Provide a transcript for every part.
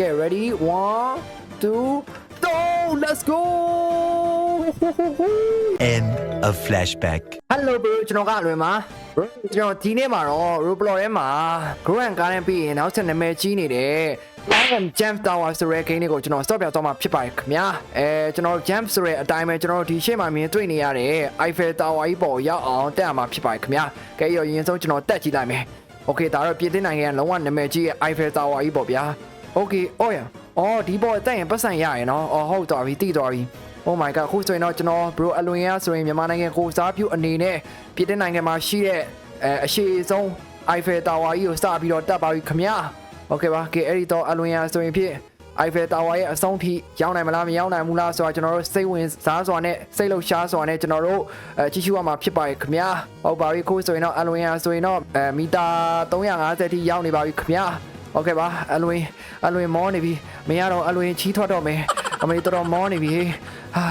ကဲ ready 1 2 3 let's go End of flashback. Hello bro ကျွန်တော်ကအလွင်ပါ bro ကျွန်တော်ဒီနေ့မှာတော့ Roblox ထဲမှာ Grow and Garden ပြီးရင်နောက်ဆက်နာမည်ကြီးနေတဲ့ Lion Jump Tower ဆိုတဲ့ game လေးကိုကျွန်တော် stop ပြသွားမှာဖြစ်ပါတယ်ခင်ဗျာအဲကျွန်တော် Jump ဆိုတဲ့အတိုင်းပဲကျွန်တော်ဒီရှေ့မှာမြင်တွေ့နေရတဲ့ Eiffel Tower ကြီးပေါ်ရောက်အောင်တက်ရမှာဖြစ်ပါတယ်ခင်ဗျာကဲရောရင်ဆုံးကျွန်တော်တက်ကြည့်လိုက်မယ် Okay ဒါတော့ပြည်သိနိုင်ငံကလုံးဝနာမည်ကြီးရဲ့ Eiffel Tower ကြီးပေါ့ဗျာ Okay အော်ရအော်ဒီပေါ်တက်ရင်ပတ်စံရရနော်အော်ဟုတ်သွားပြီတိသွားပြီ Oh my god ခုဆိုရင်တော့ကျွန်တော် bro အလွန်ရဆိုရင်မြန်မာနိုင်ငံကိုစားပြုအနေနဲ့ပြည်တဲ့နိုင်ငံမှာရှိတဲ့အဲအရှိဆုံး Eiffel Tower ကြီးကိုစပြီးတော့တက်ပါပြီခင်ဗျာ Okay ပါကဲအဲ့ဒီတော့အလွန်ရဆိုရင်ဖြစ် Eiffel Tower ရဲ့အဆုံးထိရောက်နိုင်မလားမရောက်နိုင်ဘူးလားဆိုတာကျွန်တော်တို့စိတ်ဝင်စားစွာနဲ့စိတ်လှုပ်ရှားစွာနဲ့ကျွန်တော်တို့အဲကြည့်ရှုရမှာဖြစ်ပါရဲ့ခင်ဗျာဟုတ်ပါပြီခုဆိုရင်တော့အလွန်ရဆိုရင်တော့အဲမီတာ350ထိရောက်နေပါပြီခင်ဗျာ ဟုတ်ကဲ့ပါအလွင်အလွင်မောနေပြီမရတော့အလွင်ချီးထွက်တော့မယ်အမေတော်တော်မောနေပြီဟာ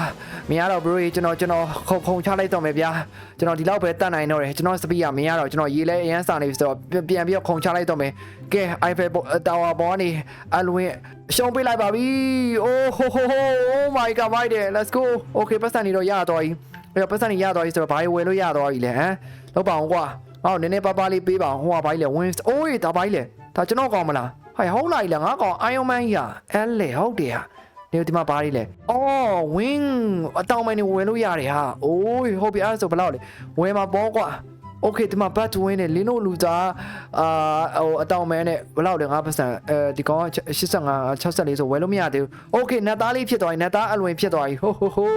မရတော့ဘရိုကျွန်တော်ကျွန်တော်ခုံခုံချလိုက်တော့မယ်ဗျာကျွန်တော်ဒီလောက်ပဲတတ်နိုင်တော့တယ်ကျွန်တော်စပီးကမရတော့ကျွန်တော်ရေလဲအရန်စာနေပြီဆိုတော့ပြန်ပြီးတော့ခုံချလိုက်တော့မယ်ကဲ Eiffel Tower ဘောနေအလွင်ရှုံးပေးလိုက်ပါပြီအိုးဟိုဟိုဟို Oh my god right there let's go okay ပတ်စံနေတော့ရတော့ပြီအဲ့တော့ပတ်စံနေရတော့ပြီဆိုတော့ဘာတွေဝယ်လို့ရတော့ပြီလဲဟမ်လောက်ပါအောင်ကွာအော်နည်းနည်းပါးပါးလေးပေးပါအောင်ဟိုကဘိုင်းလဲ wins အိုးဒါဘိုင်းလဲ ဒါကျွန်တော်ကောင်းမလားဟဲ့ဟုတ်လိုက်လားငါကောင် Iron Man ကြီးอ่ะအဲ့လေဟုတ်တယ်ဟာဒီဒီမှာဘာကြီးလဲအော် wing အတောင်မိုင်းနေဝင်လို့ရတယ်ဟာအိုးဟုတ်ပြီအဲ့ဒါဆိုဘယ်လောက်လဲဝင်မှာပေါ့ကွာ Okay ဒီမှာ bat win နဲ့လင်းတို့လူသားအာဟိုအတောင်မဲနဲ့ဘယ်လောက်လဲ9%အဲဒီကောင်က85 64ဆိုဝယ်လို့မရသေးဘူး Okay နတ်သားလေးဖြစ်သွားပြီနတ်သားအလွင်ဖြစ်သွားပြီဟိုဟိုဟို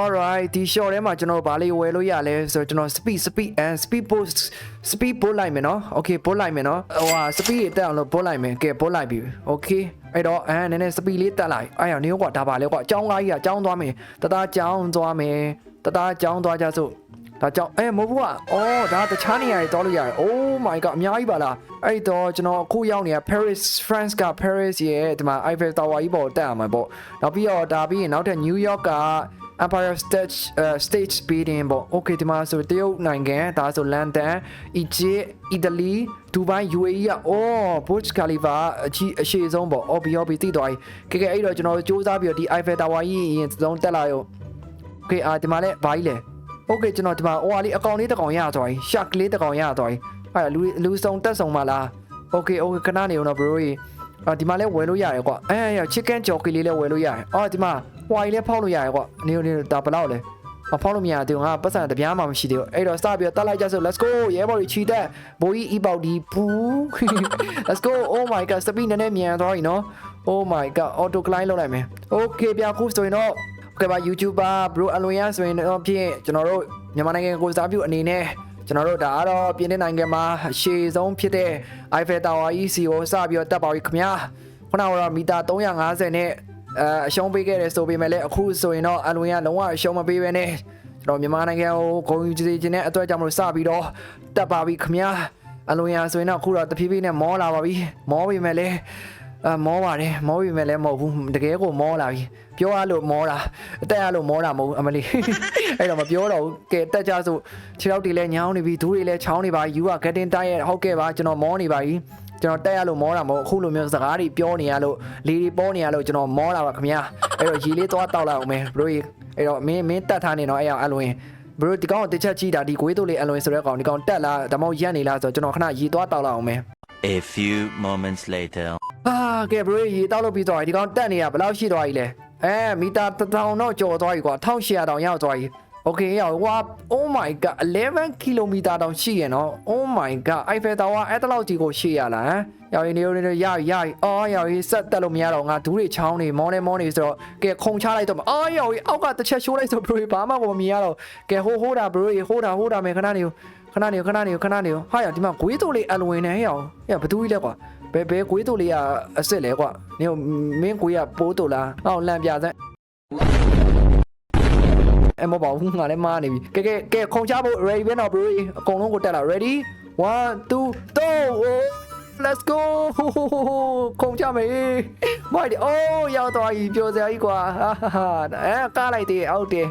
Alright ဒီ short ထဲမှာကျွန်တော်ဘာလေးဝယ်လို့ရလဲဆိုတော့ကျွန်တော် speed speed and speed post speed ပို့လိုက်မယ်နော် Okay ပို့လိုက်မယ်နော်ဟိုဟာ speed တက်အောင်လို့ပို့လိုက်မယ်ကဲပို့လိုက်ပြီ Okay အဲ့တော့အဲနည်းနည်း speed လေးတက်လိုက်အဲ့ရနေကွာဒါပါလေကွာအကြောင်းကားကြီးကကြောင်းသွားမယ်တသားကြောင်းသွားမယ်တသားကြောင်းသွားကြစို့ ဒါကြောင့်အဲမိုးဘူးကအော်ဒါတခြားနေရာတွေတောလို့ရတယ် Oh my god အများကြီးပါလားအဲ့တော့ကျွန်တော်အခုရောက်နေတာ Paris France က Paris ရဲ့ဒီမှာ Eiffel Tower ကြီးပေါ်တက်ရမှာပေါ့နောက်ပြီးတော့ဒါပြီးရင်နောက်ထပ် New York က Empire State uh, State Building ပေါ့ Okay ဒီမှာဆိုတရုတ်နိုင်ငံဒါဆို London Egypt Italy Dubai UAE อ่ะ Oh Burj Khalifa အကြီးအရှိဆုံးပေါ့ Obi Obi တိတော်ကြီးကဲကဲအဲ့တော့ကျွန်တော်စူးစမ်းပြီးတော့ဒီ Eiffel Tower ကြီးရင်သုံးတက်လာရော Okay အာဒီမှာလဲဘာကြီးလဲ โอเคကျွန်တော်ဒီမှာဟိုဟာလေးအကောင်လေးတစ်ကောင်ရသွားပြီရှက်ကလေးတစ်ကောင်ရသွားပြီအဲ့လူလူစုံတက်စုံမလားโอเคโอเคခဏနေအောင်တော့ bro ကြီးအာဒီမှာလဲဝယ်လို့ရတယ်ကွာအဲရ chicken jockey လေးလဲဝယ်လို့ရတယ်အော်ဒီမှာဟွာကြီးလဲဖောက်လို့ရတယ်ကွာနေနေဒါဘယ်လောက်လဲမဖောက်လို့မရသေးဘူးငါပတ်စံတပြားမှမရှိသေးဘူးအဲ့တော့စပြီးတော့တက်လိုက်ကြစို့ let's go ရဲဘော်ကြီးချီတက်ဘိုးကြီးအီပေါက်ဒီပူ let's go oh my god စပီနည်းနည်းမြန်သွားပြီနော် oh my god auto climb လုပ်လိုက်မယ် okay ပြခုဆိုရင်တော့ ကဲပါ YouTuber Bro Alloyan ဆိုရင်တော့ဖြင့်ကျွန်တော်တို့မြန်မာနိုင်ငံကိုစားပြုအနေနဲ့ကျွန်တော်တို့ဒါကတော့ပြင်သစ်နိုင်ငံမှာအရှေ့ဆုံးဖြစ်တဲ့ Eiffel Tower ကြီးစီကိုစပြီးတော့တက်ပါပြီခင်ဗျာခုနကတော့မီတာ350နဲ့အဲအရှုံးပေးခဲ့တယ်ဆိုပေမဲ့လည်းအခုဆိုရင်တော့အလွန်ရလုံးဝအရှုံးမပေးဘဲနဲ့ကျွန်တော်မြန်မာနိုင်ငံကိုဂုဏ်ယူစေခြင်းနဲ့အတွက်ကြောင့်မလို့စပြီးတော့တက်ပါပြီခင်ဗျာအလွန်ရဆိုရင်တော့အခုတော့တဖြည်းဖြည်းနဲ့မောလာပါပြီမောပြီမဲ့လည်း အမောပါတယ်မောပြီမဲ့လည်းမဟုတ်ဘူးတကယ်ကိုမောလာပြီပြောရလို့မောတာအတက်ရလို့မောတာမဟုတ်ဘူးအမလီအဲ့တော့မပြောတော့ဘူးကဲတက်ကြဆိုခြေထောက်တွေလည်းညောင်းနေပြီဒူးတွေလည်းချောင်းနေပါယူကဂက်တင်တိုက်ရဟုတ်ကဲ့ပါကျွန်တော်မောနေပါပြီကျွန်တော်တက်ရလို့မောတာမဟုတ်အခုလိုမျိုးစကားတွေပြောနေရလို့လေတွေပေါ်နေရလို့ကျွန်တော်မောတာပါခင်ဗျာအဲ့တော့ရေလေးသွားတောက်လိုက်အောင်မယ်ဘရိုကြီးအဲ့တော့မင်းမင်းတက်ထားနေတော့အဲ့အောင်အလွင်ဘရိုဒီကောင်ကိုတစ်ချက်ကြည့်တာဒီကွေးတို့လေးအလွင်ဆိုတဲ့ကောင်ဒီကောင်တက်လာဒါမှမဟုတ်ရက်နေလားဆိုတော့ကျွန်တော်ခဏရေသွားတောက်လိုက်အောင်မယ် A few moments later. အာကဲဘရိုရေတောက်လို့ပြီးသွားပြီဒီကောင်တက်နေတာဘယ်လောက်ရှိသွားပြီလဲအဲမီတာ1000တော့ကျော်သွားပြီကွာ1800တောင်ရောက်သွားပြီโอเคရောက်ဝါ oh my god 11 km တောင်ရှိရနော် oh my god Eiffel Tower အဲ့တလောက်ကြီးကိုရှိရလားဟမ်ရောက်ရင်နေနေရရရအော်ရောက်ရင်ဆက်တက်လို့မရတော့ငါဒူးတွေချောင်းနေမောနေမောနေဆိုတော့ကဲခုံချလိုက်တော့အော်ရောက်ရင်အောက်ကတစ်ချက်ရှိုးလိုက်ဆိုဘရိုဘာမှကိုမမြင်ရတော့ကဲဟိုးဟိုးတာဘရိုဟိုးတာဟိုးတာမယ်ခဏနေ ခဏနေခဏနေခဏနေဟာရဒီမှာဂွေးတို့လေးအလွင်နေရောက်ဟဲ့ဘသူကြီးလဲကွာဘယ်ဘယ်ကွေးတို့လေးကအစ်စ်လဲကွာနင်မင်းကွေးကပိုးတို့လားဟောလန့်ပြစမ်းအမဘောငါလည်းမားနေပြီကဲကဲကဲခုံချဖို့ ready ပဲနော် bro အကုန်လုံးကိုတက်လာ ready 1 2 3 let's go ခုံချမေးမိုက်ဒီအိုးရောက်သွားပြီပြောစရာကြီးကွာဟာဟာအဲကားလိုက်သေးအောက်တယ်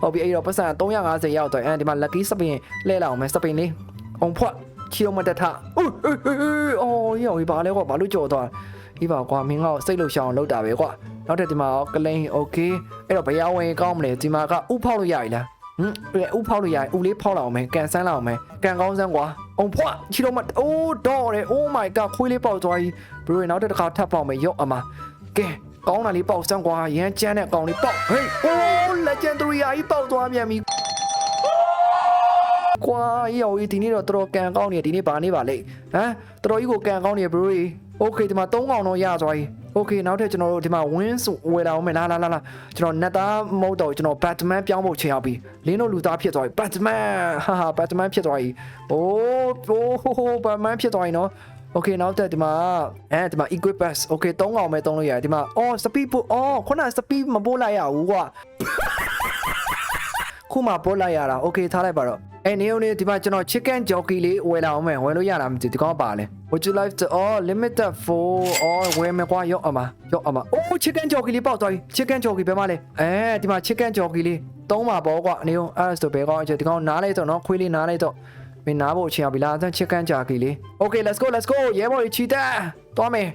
ဟုတ်ပြီအဲ့တော့ပတ်စံ350ရောက်သွားအဲဒီမှာ lucky spin လဲလာအောင်မယ် spin လေးအောင်ဖွက်ချီအောင်မတက်ထအိုးအော်ရောဘာလဲကွာဘာလို့ကြော်သွား ဒီပါကွာမင်းကစိတ်လှုပ်ရှားအောင်လုပ်တာပဲကွာနောက်ထပ်ဒီမှာရောကလိန်โอเคအဲ့တော့ဘယ်ရဝင်ကောင်းမလဲဒီမှာကဥဖောက်လို့ရပြီလား ဟမ်ဥဖောက်လို့ရဥလေးဖောက်လာအောင်မယ်ကန်ဆန်းလာအောင်မယ်ကန်ကောင်းစမ်းကွာအောင်ဖွာချီတော့မအိုးတော့တယ် oh my god ခွေးလေးပေါက်သွားပြီဘရိုနောက်တစ်ခါထပ်ပေါက်မယ်ရော့အမကဲကောင်းတာလေးပေါက်စမ်းကွာရမ်းကျန်းတဲ့ကောင်လေးပေါက်ဟေး oh legendary အကြီးပေါက်သွားပြန်ပြီကွာရော်ဒီနေ့တော့တော်တော်ကန်ကောင်းနေဒီနေ့ဘာနေပါလိမ့်ဟမ်တော်တော်ကြီးကိုကန်ကောင်းနေဘရိုကြီး โอเคဒီမှာ3កောင်တော့ရသွားပြီโอเคနောက်ထပ်ကျွန်တော်တို့ဒီမှာ win ဆိုဝယ်လာအောင်မယ်လာလာလာလာကျွန်တော်နတ်သားမဟုတ်တော့ကျွန်တော် Batman ပြောင်းဖို့ချိန်ရောက်ပြီလင်းတို့လူသားဖြစ်သွားပြီ Batman ဟာဟာ Batman ဖြစ်သွားပြီအိုးအိုးဟိုဟို Batman ဖြစ်သွားပြီနော်โอเคနောက်ထပ်ဒီမှာအဲဒီမှာ equip pass โอเค3កောင်ပဲသုံးလို့ရတယ်ဒီမှာအော် speed ပို့အော်ခုန speed မပို့လိုက်ရဘူးကွာ ခုမှပို့လိုက်ရတာโอเคထားလိုက်ပါတော့ အဲနေုံနေဒီမှာကျွန်တော် chicken jockey လေးဝယ်လာအောင်မယ်ဝယ်လို့ရတာမသိဘူးဒီကောင်ပါလဲ Would you like to oh limited for oh ဝယ်မယ်ကွာရော့အမရော့အမအိုး chicken jockey လေးပေါက်သွားပြီ chicken jockey ဘယ်မှာလဲအဲဒီမှာ chicken jockey လေးသုံးပါပေါ့ကွာနေုံအဲ့ဒါဆိုဘယ်ကောင်ဒီကောင်နားလိုက်တော့နော်ခွေးလေးနားလိုက်တော့မင်းနားဖို့အချိန်ရောက်ပြီလားအဲ့ chicken jockey လေး Okay let's go let's go ရဲဘော်ကြီးချီတက်သွားမယ်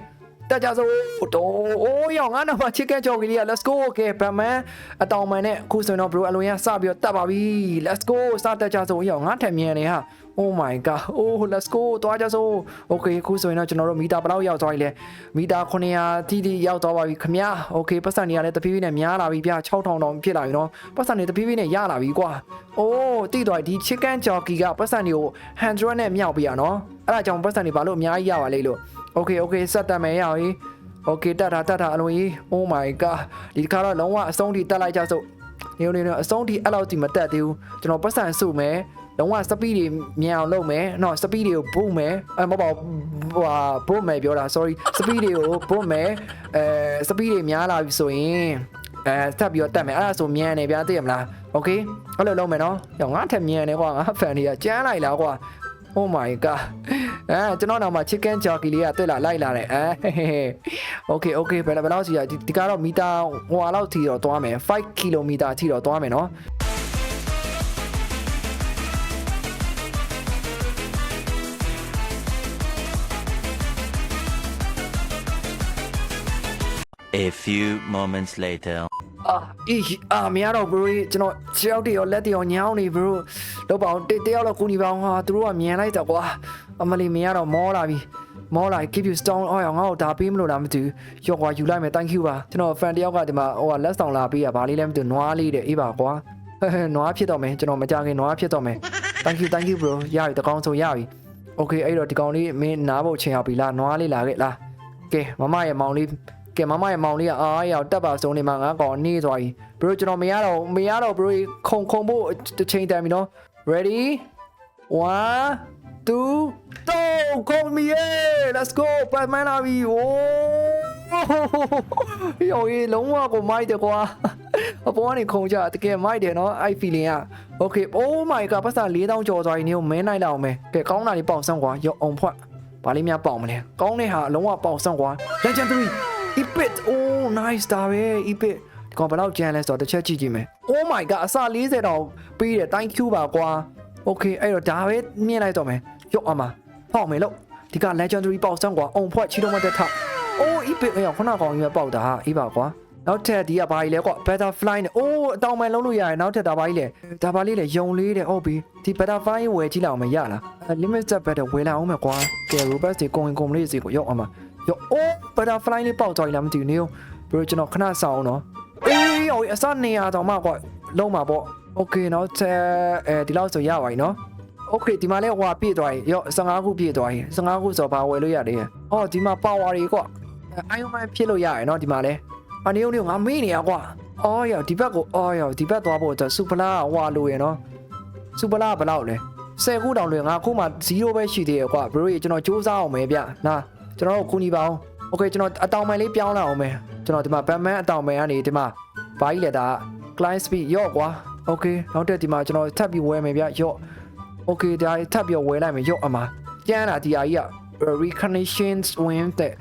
တက်ကြစို့တော့အိုးရောငါတော့ချစ်ကဲကြော်ကလေးက let's go okay ဗမန်အတောင်မှန်နဲ့အခုဆိုရင်တော့ bro အလွန်ရစပြီးတော့တက်ပါပြီ let's go စတက်ကြစို့ရောငါထက်မြင်နေဟာ oh my god oh let's go သွားကြစို့ okay အခုဆိုရင်တော့ကျွန်တော်တို့မီတာဘယ်လောက်ရောက်သွားပြီလဲမီတာ900တီတီရောက်သွားပါပြီခမ okay ပတ်စံနေရလဲတဖြည်းဖြည်းနဲ့များလာပြီဗျ6000တောင်ဖြစ်လာပြီနော်ပတ်စံနေတဖြည်းဖြည်းနဲ့ရလာပြီကွာအိုးတိသွားဒီ chicken jockey ကပတ်စံတွေကို100နဲ့မြောက်ပြရနော်အဲ့ဒါကြောင့်ပတ်စံတွေဘာလို့အများကြီးရပါလိမ့်လို့ okay okay စက်တက်မယ်ရအောင် okay တက်တာတက်တာအလုံးကြီး oh my god ဒီတစ်ခါတော့လုံးဝအဆုံးထိတက်လိုက်ကြစို့နေနေနေအဆုံးထိအဲ့လောက်ထိမတက်သေးဘူးကျွန်တော်ပတ်စံစုမယ်လုံးဝ speed တွေမြန်အောင်လုပ်မယ်နော် speed တွေကိုဘုတ်မယ်အဲမဟုတ်ပါဘူးဟိုဟာဘုတ်မယ်ပြောတာ sorry speed တွေကိုဘုတ်မယ်အဲ speed တွေများလာပြီဆိုရင်အဲတက်ပြီးတော့တက်မယ်အဲ့ဒါဆိုမြန်နေဗျာသိရမလား okay အဲ့လိုလုပ်မယ်နော်ရောငါထက်မြန်နေကွာငါ fan တွေကကျန်းလိုက်လားကွာ Oh my god အဲကျွန်တော်နောက်မှာ chicken jockey လေးကတွေ့လာလိုက်လာတယ်အဲ Okay okay ဘယ်ဘယ်လောက်စီရဒီဒီကတော့မီတာဟိုဟာလောက်ထီတော့သွားမယ်5 km ထီတော့သွားမယ်နော် A few moments later. အာအေးအာမရတော့ bro ကျွန်တော်ခြေောက်တွေရောလက်တွေရောညောင်းနေ bro လောက်ပါအောင်တတယောက်တော့ကူညီပါအောင်ဟာသူတို့ကမြန်လိုက်တော့ကွာအမလီမရတော့မောလာပြီမောလာ keep you stone အော်ငါ့ကိုဒါပေးမလို့လားမသိဘူးရော့ကွာယူလိုက်မယ် thank you ပါကျွန်တော် fan တယောက်ကဒီမှာဟိုကလက်ဆောင်လာပေးရဗာလေးလည်းမသိဘူးနွားလေးတဲ့အေးပါကွာဟဲ့ဟဲ့နွားဖြစ်တော့မယ်ကျွန်တော်မကြခင်နွားဖြစ်တော့မယ် thank you thank you bro ရပြီတကောင်ဆိုရပြီ okay အဲ့တော့ဒီကောင်လေးမင်းနားဖို့ချိန်ရောက်ပြီလားနွားလေးလာခဲ့လားကဲမမရဲ့မောင်လေးကဲမမရဲ့မောင်လေးကအားရောက်တက်ပါဆုံးနေမှာငါကောင်နေသွားပြီဘရိုကျွန်တော်မရတော့မရတော့ဘရိုခုံခုံဖို့တစ်ချိန်တန်ပြီနော် ready 1 2 3ခုံမီ let's go ပတ်မန်းလာပြီโอ้ယောရေလုံးဝကိုမိုက်တယ်ကွာအပေါ်ကနေခုံကြတကယ်မိုက်တယ်နော်အဲ့ feeling อ่ะ okay oh my god ပတ်စံ4000ကျော်သွားပြီနေကိုမင်းနိုင်လောက်အောင်မယ်ကဲကောင်းတာလေးပေါင်ဆန်းကွာရောအောင်ဖွက်ဘာလေးများပေါင်မလဲကောင်းတဲ့ဟာအလုံးဝပေါင်ဆန်းကွာ legendary Epit oh nice ဒါပဲ Epit ဒီ ကောင်ဘယ်လောက်ကျန်လဲဆိုတော့တစ်ချက်ကြည့်ကြည့်မယ် Oh my god အစ40တောင်ပေးတယ် thank you ပါကွာ Okay အဲ့တော့ဒါပဲမြင်လိုက်တော့မယ်ရုပ်အမပေါက်မယ်လို့ဒီက legendary ပေါက်စမ်းကွာအုံဖွဲ့ချီတော့မတက်ထ Oh Epit အဲ့ခုနကောင်ကြီးပဲပေါက်တာဟာအေးပါကွာနောက်ထပ်ဒီကဘာကြီးလဲကွာ butterfly နဲ့ Oh အတောင်မှန်လုံးလို့ရတယ်နောက်ထပ်ဒါဘာကြီးလဲဒါဘာလေးလဲယုံလေးတဲ့ဟုတ်ပြီဒီ butterfly ဝယ်ကြည့်လိုက်အောင်မရလား limited better ဝယ်လိုက်အောင်မယ်ကွာကဲ robust တွေကုန်ရင်ကုန်လေးစီကိုရောက်အောင်ပါရောအိုး butterfly လေးပေါက်သွားပြီလားမသိဘူးနေဘရိုကျွန်တော်ခဏဆောင်အောင်နော် အေးရောအစနေရတော့မှကွာလုံးမှာပေါ့ okay နော်တဲ့အဲဒီလောက်ဆိုရပါပြီနော် okay ဒီမှာလဲဟိုပြည့်သွားပြီရော15ခုပြည့်သွားပြီ15ခုဆိုဘာဝယ်လို့ရတယ်အော်ဒီမှာ power တွေကွာ iron man ဖြစ်လို့ရတယ်နော်ဒီမှာလဲအနေုံနေငါမေးနေရကွာအော်ရောဒီဘက်ကိုအော်ရောဒီဘက်သွားဖို့အတွက်စူပလာဟွာလို့ရနော်စူပလာဘယ်လောက်လဲ10ခုတောင်လွင်ငါခုမှ0ပဲရှိသေးရကွာဘရိုကျွန်တော်စူးစမ်းအောင်မယ်ဗျနာကျွန်တော်တို့ကူညီပါအောင် โอเคကျွန်တော်အတောင်ပံလေးပြောင်းလာအောင်မယ်ကျွန်တော်ဒီမှာဘတ်မန်အတောင်ပံကနေဒီမှာဘာကြီးလဲဒါ client speed ရော့ကွာโอเคနောက်တက်ဒီမှာကျွန်တော်ထပ်ပြီးဝယ်မယ်ဗျရော့โอเคဒါထပ်ပြီးဝယ်လိုက်မယ်ရော့အမကျန်းလာဒီအကြီးက recognitions win တဲ့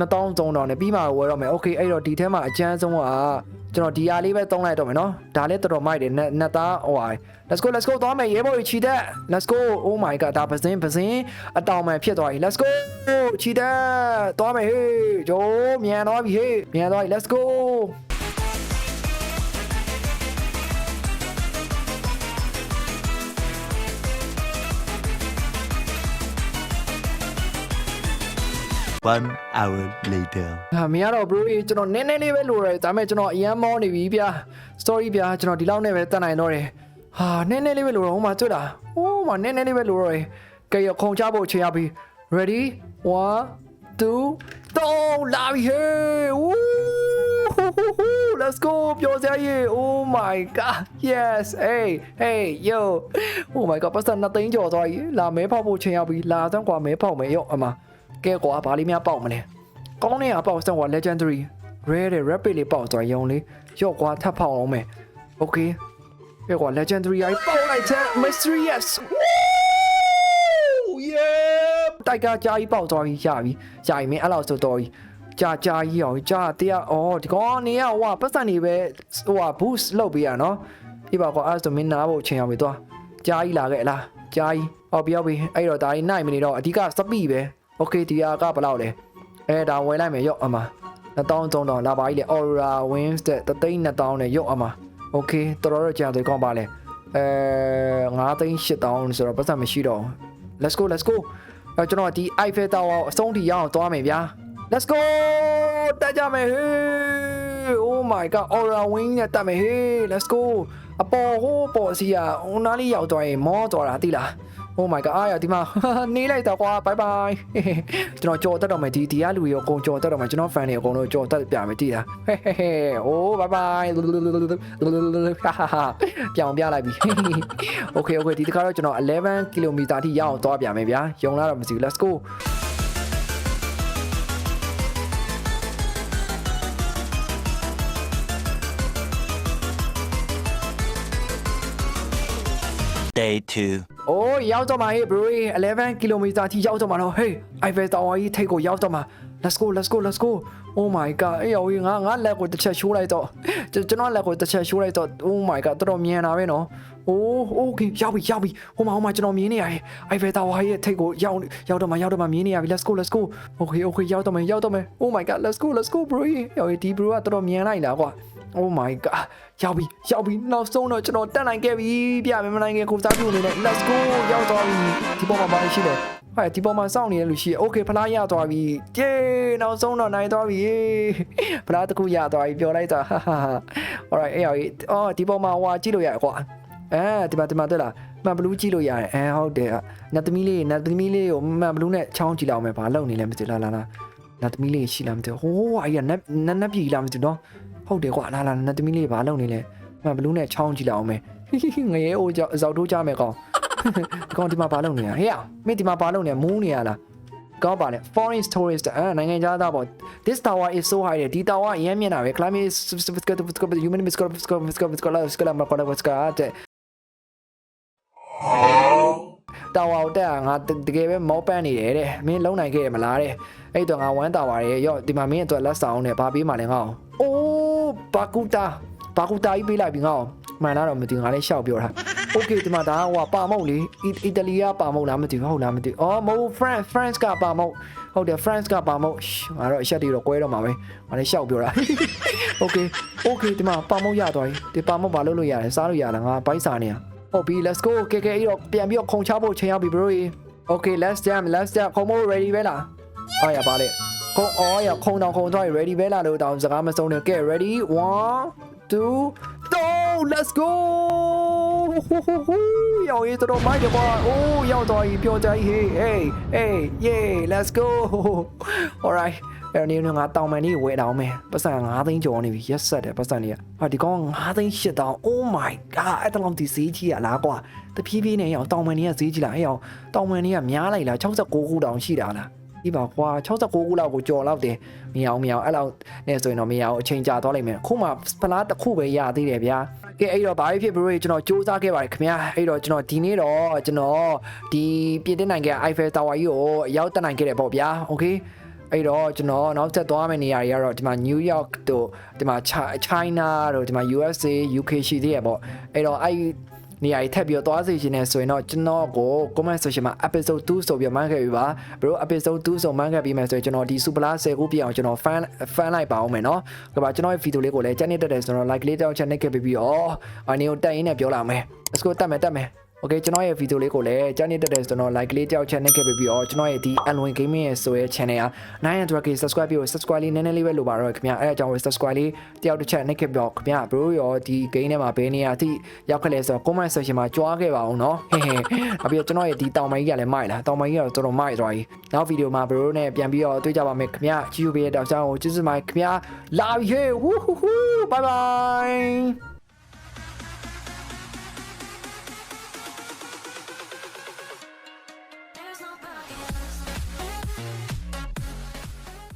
2300နဲ့ပြီးမှဝယ်တော့မယ်โอเคအဲ့တော့ဒီထဲမှာအကျန်းဆုံးက ကျွန်တော်ဒီအားလေးပဲသုံးလိုက်တော့မယ်နော်ဒါလည်းတော်တော်မိုက်တယ်နှစ်သားဟိုဟာ let's go let's go သွားမယ်ရဲဘော်ချီတက် let's go oh my god ဒါပစင်းပစင်းအတောင်မှန်ဖြစ်သွားပြီ let's go ချီတက်သွားမယ်ဟေးဂျိုးမြန်သွားပြီဟေးမြန်သွားပြီ let's go One hour later. ဟာမရတော့ bro ကြီးကျွန်တော်နည်းနည်းလေးပဲလိုတယ်ဒါပေမဲ့ကျွန်တော်အရန်မောနေပြီဗျာ sorry ဗျာကျွန်တော်ဒီလောက်နဲ့ပဲတတ်နိုင်တော့တယ်ဟာနည်းနည်းလေးပဲလိုတော့ဟိုမှာတွေ့လားဟိုမှာနည်းနည်းလေးပဲလိုတော့တယ်ကဲရခုံချဖို့ချိန်ရပြီ ready 1 2 3လာပြီဟေး Woo! let's go ပြောစရာကြီး oh my god yes hey hey yo oh my god ပတ်စံနှစ်သိန်းကျော်သွားပြီလာမဲဖောက်ဖို့ချိန်ရပြီလာစမ်းကွာမဲဖောက်မယ်ရော့အမ ကဲကွာဘာလေးများပေါက်မလဲကောင်းနေတာပေါ့စံကွာ legendary rare တဲ့ rapid လေးပေါ့သွားရုံလေးရော့ကွာထပ်ဖောက်အောင်မယ် okay ပြကွာ legendary အိုင်ပေါက်လိုက်တဲ့ mystery yes Woo! yeah တိုက်ကကြာကြီးပေါက်သွားပြီရပြီရပြီမင်းအဲ့လောက်ဆိုတော့ကြီးကြာကြာကြီးအောင်ကြာတရားအော်ဒီကောင်နေရဟိုပတ်စံနေပဲဟို boost လုပ်ပေးရနော်ပြပါကွာအဲ့ဆိုမင်းနားဖို့ချိန်အောင်ပြီသွားကြာကြီးလာခဲ့လားကြာကြီးဟောပြောပြီအဲ့တော့ဒါကြီးနိုင်မနေတော့အဓိကစပီပဲ okay ဒီဟာကဘယ်လောက်လဲအဲဒါဝယ်လိုက်မယ်ရော့အမ2300လာပါကြီးလေ Aura Wings တဲ့32000နဲ့ရော့အမ Okay တော်တော်ကြာတယ်ကောင်းပါလေအဲ98000ဆိုတော့ပတ်စံမရှိတော့ Let's go let's go အဲကျွန်တော်ဒီ Eiffel Tower အဆုံးထိရအောင်သွားမယ်ဗျာ Let's go တက်ကြမယ်ဟေး Oh my god Aura Wing နဲ့တက်မယ်ဟေး Let's go အပေါ်ဟိုးပေါ်စီကဟိုနားလေးရောက်သွားရင်မောသွားတာသိလား Oh my god အားရဒီမှာနေလိုက်တော့ကွာ bye bye ကျွန်တော်ကြော်တက်တော့မယ်ဒီဒီကလူတွေအကုန်ကြော်တက်တော့မယ်ကျွန်တော် fan တွေအကုန်လုံးကြော်တက်ပြမယ်တည်လားဟဲဟဲဟဲ Oh bye bye ပြောင်းပြလိုက်ပြီ Okay okay ဒီတစ်ခါတော့ကျွန်တော်11 km အထိရအောင်သွားပြမယ်ဗျာယုံလာတော့မစီဘူး Let's go Day 2. ။အိုးရောက်တော့မှာဟေး bro 11 km ထိရောက်တော့မှာတော့ hey Eiffel Tower ကြီးထိတ်ကိုရောက်တော့မှာ let's go let's go let's go oh my god အေးရောငါငါလက်ကိုတစ်ချက်ရှိုးလိုက်တော့ကျွန်ကျွန်တော်လက်ကိုတစ်ချက်ရှိုးလိုက်တော့ oh my god တော်တော်မြန်တာပဲနော် oh okay ရောက်ပြီရောက်ပြီဟိုမှာဟိုမှာကျွန်တော်မြင်နေရတယ် Eiffel Tower ရဲ့ထိတ်ကိုရောက်ရောက်တော့မှာရောက်တော့မှာမြင်နေရပြီ let's go let's go okay okay ရောက်တော့မယ်ရောက်တော့မယ် oh my god let's go let's go bro ရောဒီ bro ကတော်တော်မြန်လိုက်လားကွာ Oh my god ရောက်ပြီရောက်ပြီနောက်ဆုံးတော့ကျွန်တော်တက်နိုင်ခဲ့ပြီပြမယ်မနိုင်ခင်ကိုစားပြုအနေနဲ့ let's go ရောက်သွားပြီဒီပေါ်မှာဘာရှိလဲ ဟာဒီပေါ်မှာစောင့်နေတဲ့လူရှိရ okay ဖလားရသွားပြီကျေးနောက်ဆုံးတော့နိုင်သွားပြီဖလားတစ်ခုရသွားပြီပြောလိုက်တာ alright အဲ့ရောက်အော်ဒီပေါ်မှာဟွာကြည့်လို့ရကွာအဲဒီမှာဒီမှာတွေ့လားမန်ဘလူးကြည့်လို့ရတယ်အဲဟုတ်တယ်နတ်သမီးလေးနတ်သမီးလေးကိုမန်ဘလူးနဲ့ချောင်းကြည့်လောက်မယ်ဘာလုပ်နေလဲမသိလားလာလာနတ်သမီးလေးရှိလားမသိဟိုးအဲ့ရနတ်နတ်နတ်ပြည်လားမသိနော်ဟုတ်တယ်ကွာလာလာနတ်သမီးလေးဘာလုပ်နေလဲမန်ဘလူးနဲ့ချောင်းကြည့်လိုက်အောင်မယ်ငရဲအိုးကြောက်ဇောက်ထိုးကြမယ်ကောင် ဒီကောင်ဒီမှာဘာလုပ်နေရဟေ့မင်းဒီမှာဘာလုပ်နေမူးနေရလားကောင်းပါလေ foreign tourist အဲနိုင်ငံခြားသားပေါ့ this tower is so high ဒီ tower အရင်မြင်တာပဲ climate is human is going to go go go go go go go တဲ့ tower တက်ငါတကယ်ပဲမောပန်းနေတယ်တဲ့မင်းလုံနိုင်ခဲ့ရမလားတဲ့အဲ့တော့ငါဝမ်း tower ရဲ့ရော့ဒီမှာမင်းအတွက်လက်ဆောင်နဲ့ဘာပေးမှလဲငါ့အောင်အိုးဘာကူတာဘာကူတာကြီးပေးလိုက်ပြီငါ့အောင် မှန်လားတော့မသိဘူးငါလည်းရှောက်ပြောတာ okay ဒီမှာဒါကဟိုပါမုတ်လေအီတလီကပါမုတ်လားမသိဘူးဟုတ်လားမသိဘူးအော်မဟုတ် France France ကပါမုတ်ဟုတ်တယ် France ကပါမုတ်ငါတော့အချက်တွေတော့ကွဲတော့မှာပဲငါလည်းရှောက်ပြောတာ okay okay ဒီမှာပါမုတ်ရသွားပြီဒီပါမုတ်ဘာလုပ်လို့ရလဲစားလို့ရလားငါဘိုက်စာနေရဟုတ်ပြီ let's go ကဲကဲအဲ့တော့ပြန်ပြီးတော့ခုံချဖို့ချိန်ရောက်ပြီ bro okay let's jam let's jam ခုံမို့ ready ပဲလားအားရပါလေခုံအော်ရခုံတောင်ခုံသွား ready ပဲလားလို့တောင်စကားမစုံနဲ့ကဲ ready 1 2 3 let's go ရောက်ရေးတော့မိုက်တော့အိုးရောက်တော့ပြီပြောကြကြီး hey hey hey yeah let's go alright အဲ့ဒီနေ့ငါတောင်မန်ကြီးဝယ်တော့မယ်ပတ်စံ9သိန်းကျော်နေပြီရက်ဆက်တယ်ပတ်စံကြီးဟာဒီကောင်9သိန်း8တောင် oh my god အဲ့တလောက်ဒီဈေးကြီးရလားကွာတဖြည်းဖြည်းနဲ့အောင်တောင်မန်ကြီးကဈေးကြီးလားအဲ့အောင်တောင်မန်ကြီးကများလိုက်လား69ခုတောင်ရှိတာလား ဒီပါကွာ69ခုလောက်ကိုကြော်လောက်တယ်မရအောင်မရအောင်အဲ့လောက်နဲ့ဆိုရင်တော့မရအောင်အချိန်ကြာသွားလိမ့်မယ်ခုမှဖလားတစ်ခုပဲရသေးတယ်ဗျာကဲအဲ့တော့ဘာဖြစ်ဖြစ်ဘရိုကျွန်တော်စူးစမ်းခဲ့ပါတယ်ခင်ဗျာအဲ့တော့ကျွန်တော်ဒီနေ့တော့ကျွန်တော်ဒီပြည်တင်နိုင်ငံ Eiffel Tower ကြီးကိုရောက်တက်နိုင်ခဲ့တယ်ပေါ့ဗျာ okay အဲ့တော့ကျွန်တော်နောက်ဆက်သွားမယ့်နေရာတွေကတော့ဒီမှာ New York တို့ဒီမှာ Chi- China တို့ဒီမှာ USA UK ရှိသေးရပေါ့အဲ့တော့အဲ့ နေရာကြီးထပ်ပြီးတော့သွားစီခြင်းနဲ့ဆိုရင်တော့ကျွန်တော်ကို comment section မှာ episode 2ဆိုပြီးမှန်းခဲ့ပြီပါဘရို episode 2ဆိုမှန်းခဲ့ပြီးမှဆိုရင်ကျွန်တော်ဒီ super blast 10ခုပြအောင်ကျွန်တော် fan fan လိုက်ပါအောင်မယ်နော်ဒါပါကျွန်တော်ရဲ့ video လေးကိုလည်းကြိုက်နေတတ်တယ်ဆိုတော့ like လေးတောက်ချက်နှိပ်ခဲ့ပြီးပြီးတော့အနေကိုတက်ရင်းနဲ့ပြောလာမယ် let's go တက်မယ်တက်မယ် โอเคကျွန်တော်ရဲ့ဗီဒီယိုလေးကိုလည်းကြားနေတတ်တဲ့ဆိုတော့ like လေးတယောက်ချက်နဲ့ခဲ့ပြီးတော့ကျွန်တော်ရဲ့ဒီ Unwin Gaming ရဲ့ဆိုရဲ့ channel က 900k subscribe ပြီးတော့ subscribe လေးနည်းနည်းလေးပဲလိုပါတော့ခင်ဗျာအဲအကြောင်းကို subscribe လေးတယောက်တစ်ချက်နဲ့ခဲ့ပြီးတော့ခင်ဗျာ bro ရောဒီ game ထဲမှာဘယ်နေရာအထိရောက်ခဲ့လဲဆိုတော့ comment section မှာကြွားခဲ့ပါအောင်နော်ဟဲဟဲနောက်ပြီးတော့ကျွန်တော်ရဲ့ဒီတောင်မကြီးကလည်းမိုက်လားတောင်မကြီးကတော့တော်တော်မိုက်သွားပြီနောက်ဗီဒီယိုမှာ bro နဲ့ပြန်ပြီးတော့တွေ့ကြပါမယ်ခင်ဗျာ YouTube ရဲ့တောက်ချောင်းကိုကျေးဇူးတင်ပါတယ်ခင်ဗျာလာပြီဟေးဝူးဟူးဟူး bye bye